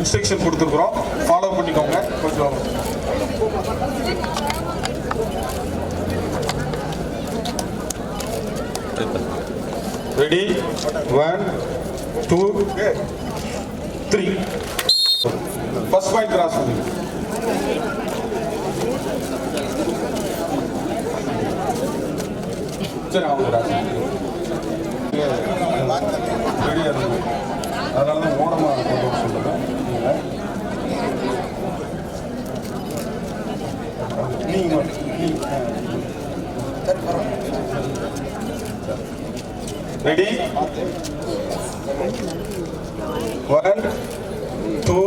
Instruction கொடுத்துருக்குறோம். Follow பண்ணிக்கோங்க. கொஞ்சம். Ready one two three first point cross பண்ணுங்க சரி அவங்க கிராஸ் நீங்க ரெடி ஒன் டூ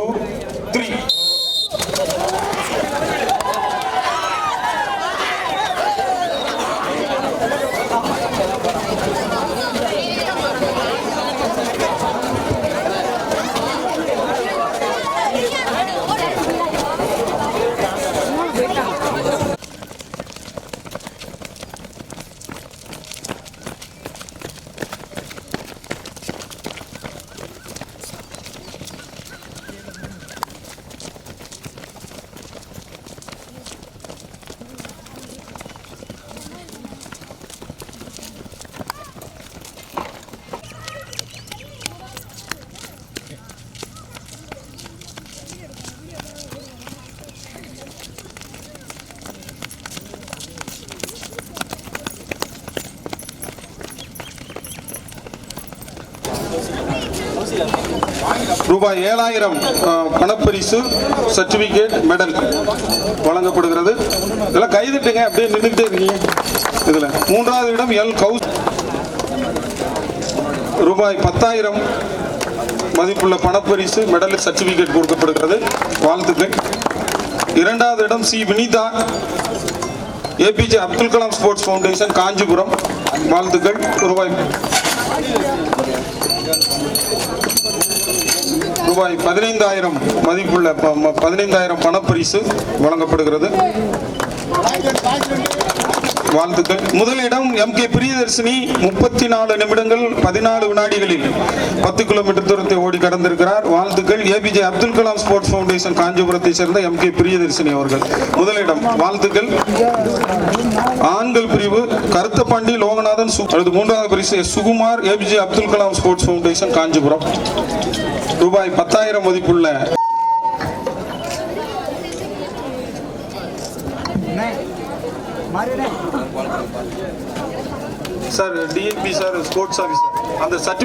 ரூபாய் ஏழாயிரம் பணப்பரிசு சர்டிபிகேட் மெடல் வழங்கப்படுகிறது. இதெல்லாம் கைதட்டுங்க அப்படியே நின்றுக்கிட்டே இருக்கீங்க. இதில் மூன்றாவது இடம் எல் கவுஸ் ரூபாய் பத்தாயிரம் மதிப்புள்ள பணப்பரிசு மெடல் சர்டிபிகேட் கொடுக்கப்படுகிறது. வாழ்த்துக்கள். இரண்டாவது இடம் C Vinitha APJ Abdul Kalam sports foundation Kanchipuram. வாழ்த்துக்கள். ரூபாய் ரூபாய் பதினைந்தாயிரம் மதிப்புள்ள ப- ம- பதினைந்தாயிரம் பணப்பரிசு வழங்கப்படுகிறது. வாழ்த்துக்கள். முதலிடம் எம் கே பிரியதர்ஷினி முப்பத்தி நாலு நிமிடங்கள் பதினாலு வினாடிகளில் பத்து கிலோமீட்டர் தூரத்தை ஓடி கடந்திருக்கிறார். வாழ்த்துக்கள். APJ Abdul Kalam sports foundation காஞ்சிபுரத்தை சேர்ந்த எம் கே பிரியதர்ஷினி அவர்கள். முதலிடம் வாழ்த்துக்கள். ஆண்கள் பிரிவு கருத்தப்பாண்டி லோகநாதன் அடுத்து மூன்றாவது பரிசு Sukumar APJ Abdul Kalam sports foundation Kanchipuram. ரூபாய் பத்தாயிரம் மதிப்புள்ள sir TNP sir sports officer அந்த சர்டிஃபிகேட்